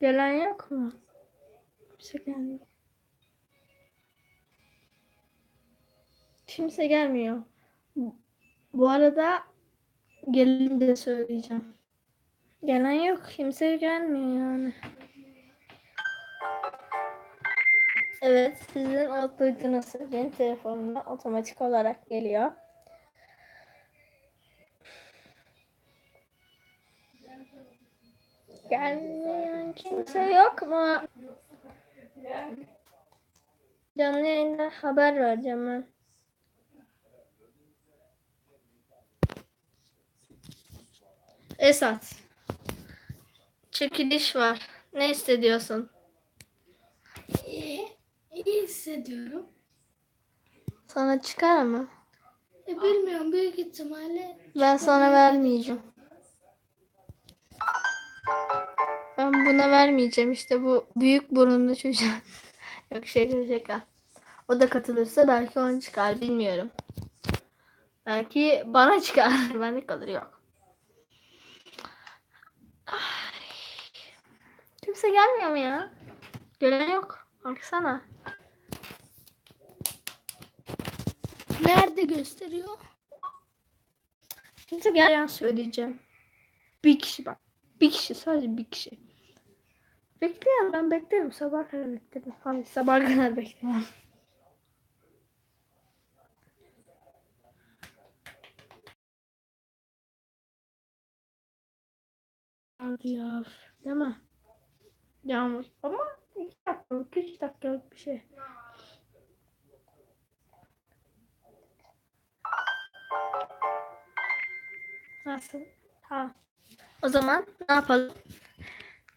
Gelen yok mu? Kimse gelmiyor. Kimse gelmiyor. Bu- Bu arada gelin de söyleyeceğim. Gelen yok. Kimse gelmiyor yani. Evet, sizin o duyduğunuz benim telefonuma otomatik olarak geliyor. Kimse yok mu? Canlı yayında haber vereceğim ben. Esat. Çekiliş var. Ne hissediyorsun? İyi. İyi hissediyorum. Sana çıkar mı? E, bilmiyorum büyük ihtimalle Ben sana vermeyeceğim. Buna vermeyeceğim işte bu büyük burunlu çocuğa. Yok şaka şaka. O da katılırsa belki ona çıkar bilmiyorum. Belki bana çıkar. Bende kalır yok. Ay. Kimse gelmiyor mu ya? Gelen yok. Baksana. nerede gösteriyor? Kimse gelen söyleyeceğim. Bir kişi bak. Bir kişi sadece bir kişi. Bekleyin ben beklerim. Sabah kadar beklerim. Hayır sabah kadar beklerim. Hadi ya. Değil mi? Yağmur. Ama iki dakikalık, üç dakikalık bir şey. Nasıl? Tamam. O zaman ne yapalım?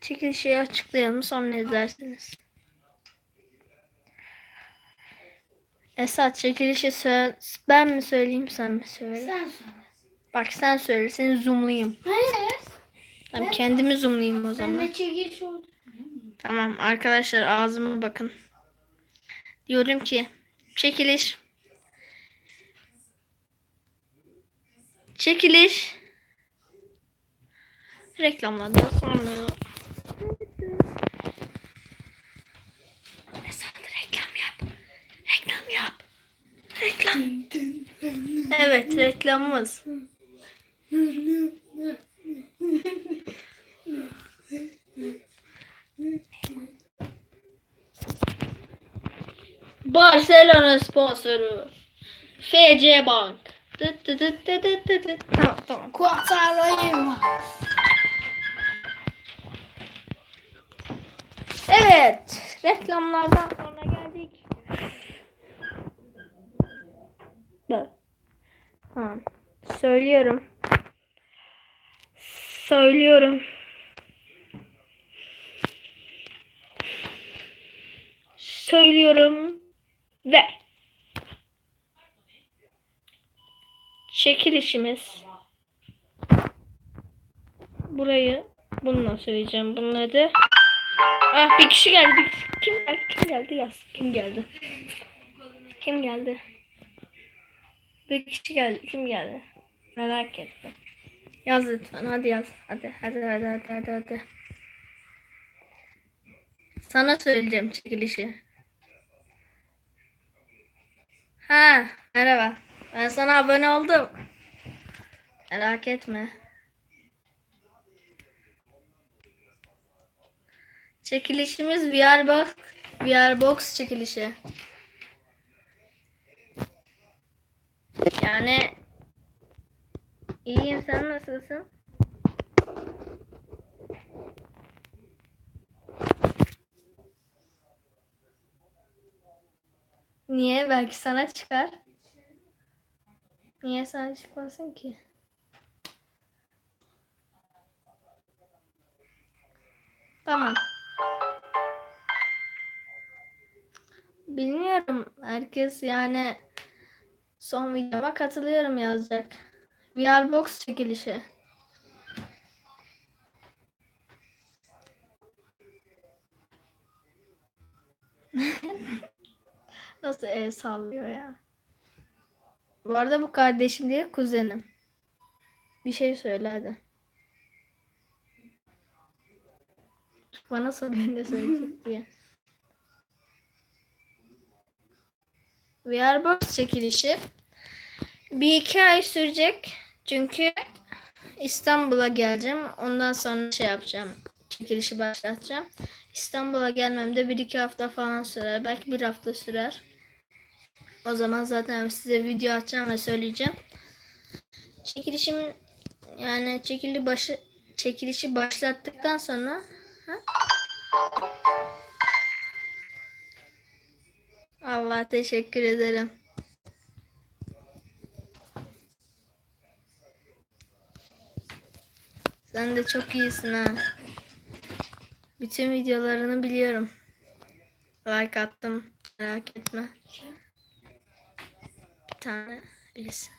Çekilişi açıklayalım sonra izlersiniz. Esat çekilişi sö- ben mi söyleyeyim sen mi söyle? Sen söyle. Bak sen söyle seni zoomlayayım. Hayır. Ben kendimi zoomlayayım o Ben zaman. de çekiş oldu. Tamam arkadaşlar ağzıma bakın. Diyorum ki çekiliş. Çekiliş. Reklamlardan sonra. Evet reklamımız. Barcelona sponsoru. FC Bank. Dıt dıt dıt dıt dıt dıt. Tamam tamam. Kuatarayım. Evet. Reklamlardan sonra geldik. Bak. Tamam. Söylüyorum. Söylüyorum. Söylüyorum. Ve çekilişimiz burayı bununla söyleyeceğim. Bunun adı Ah bir kişi geldi. Kim geldi? Kim geldi? Yaz. Kim geldi? Kim geldi? Bir kişi geldi. Kim geldi? Merak ettim. Yaz lütfen. Hadi yaz. Hadi hadi hadi hadi hadi. hadi. Sana söyleyeceğim çekilişi. Ha, merhaba. Ben sana abone oldum. Merak etme. Çekilişimiz VR Box, VR Box çekilişi. Yani iyiyim sen nasılsın? Niye? Belki sana çıkar. Niye sana çıkmasın ki? Tamam. Bilmiyorum. Herkes yani son videoma katılıyorum yazacak. VR Box çekilişi. Nasıl el sallıyor ya. Bu arada bu kardeşim değil kuzenim. Bir şey söyle hadi. Bana soruyor ne söyleyecek diye. VRBox çekilişi bir iki ay sürecek. Çünkü İstanbul'a geleceğim. Ondan sonra şey yapacağım. Çekilişi başlatacağım. İstanbul'a gelmemde bir iki hafta falan sürer. Belki bir hafta sürer. O zaman zaten size video atacağım ve söyleyeceğim. Çekilişim yani çekili başı çekilişi başlattıktan sonra ha? Allah teşekkür ederim. Sen de çok iyisin ha. Bütün videolarını biliyorum. Like attım. Merak etme. Bir tane birisi.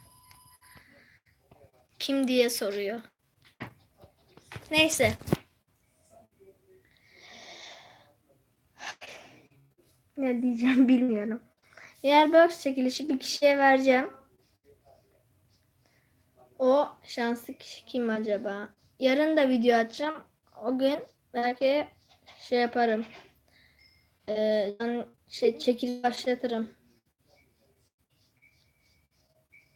Kim diye soruyor. Neyse. Ne diyeceğim bilmiyorum. Eğer box çekilişi bir kişiye vereceğim. O şanslı kişi kim acaba? Yarın da video atacağım. O gün belki şey yaparım. Ee, ben şey çekil başlatırım.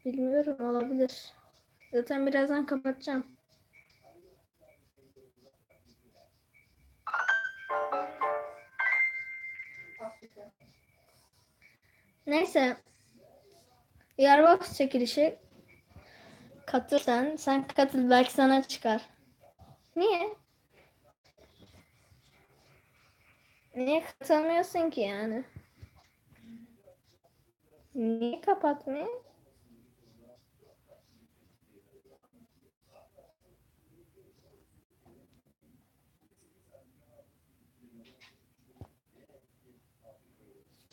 Bilmiyorum olabilir. Zaten birazdan kapatacağım. Neyse. Yarbox çekilişi katıl sen. Sen katıl belki sana çıkar. Niye? Niye katılmıyorsun ki yani? Niye kapatmıyor?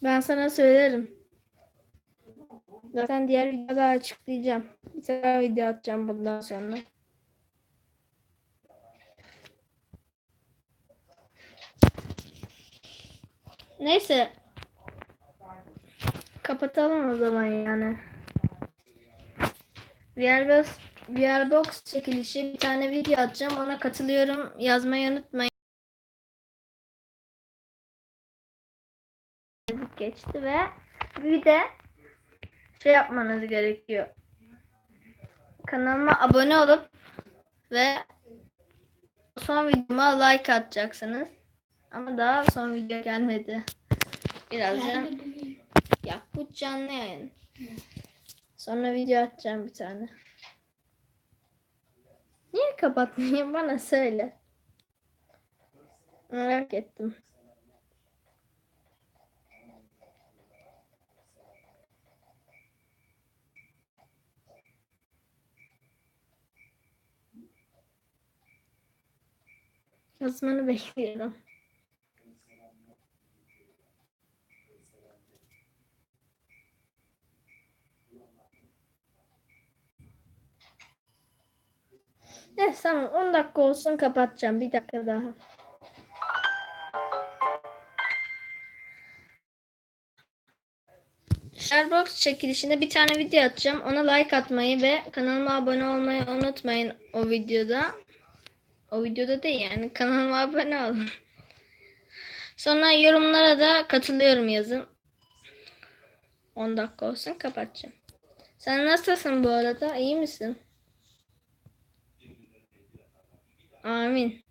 Ben sana söylerim. Zaten diğer videoda açıklayacağım. Bir tane video atacağım bundan sonra. Neyse. Kapatalım o zaman yani. VRBox, VRBox çekilişi bir tane video atacağım. Ona katılıyorum. Yazmayı unutmayın. Geçti ve bir de şey yapmanız gerekiyor. Kanalıma abone olup ve son videoma like atacaksınız. Ama daha son video gelmedi. Birazdan Nerede bulayım? ya bu canlı yayın. Sonra video atacağım bir tane. Niye kapatmayayım bana söyle. Merak ettim. Yazmanı bekliyorum. Neyse tamam 10 dakika olsun kapatacağım. Bir dakika daha. Sharebox çekilişinde bir tane video atacağım. Ona like atmayı ve kanalıma abone olmayı unutmayın o videoda. O videoda değil yani kanalıma abone olun. Sonra yorumlara da katılıyorum yazın. 10 dakika olsun kapatacağım. Sen nasılsın bu arada? İyi misin? Amin.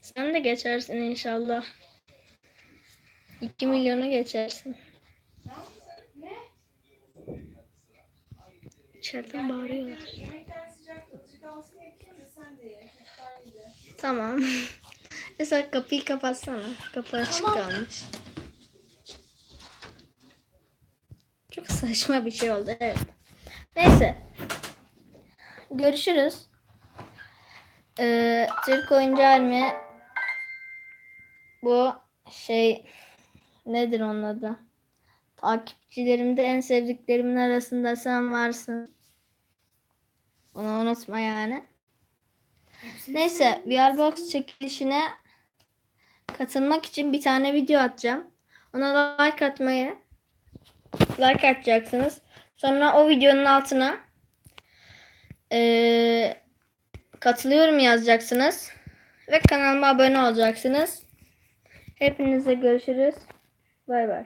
Sen de geçersin inşallah. 2 milyonu geçersin. İçeriden bağırıyorlar. Tamam. Mesela kapıyı kapatsana. Kapı açık kalmış. Çok saçma bir şey oldu. Evet. Neyse. Görüşürüz. Ee, Türk Oyuncu Army bu şey nedir onun adı? Takipçilerimde en sevdiklerimin arasında sen varsın. Bunu unutma yani. Neyse VRBox çekilişine katılmak için bir tane video atacağım. Ona like atmayı like atacaksınız. Sonra o videonun altına eee, katılıyorum yazacaksınız. Ve kanalıma abone olacaksınız. Hepinize görüşürüz. Bay bay.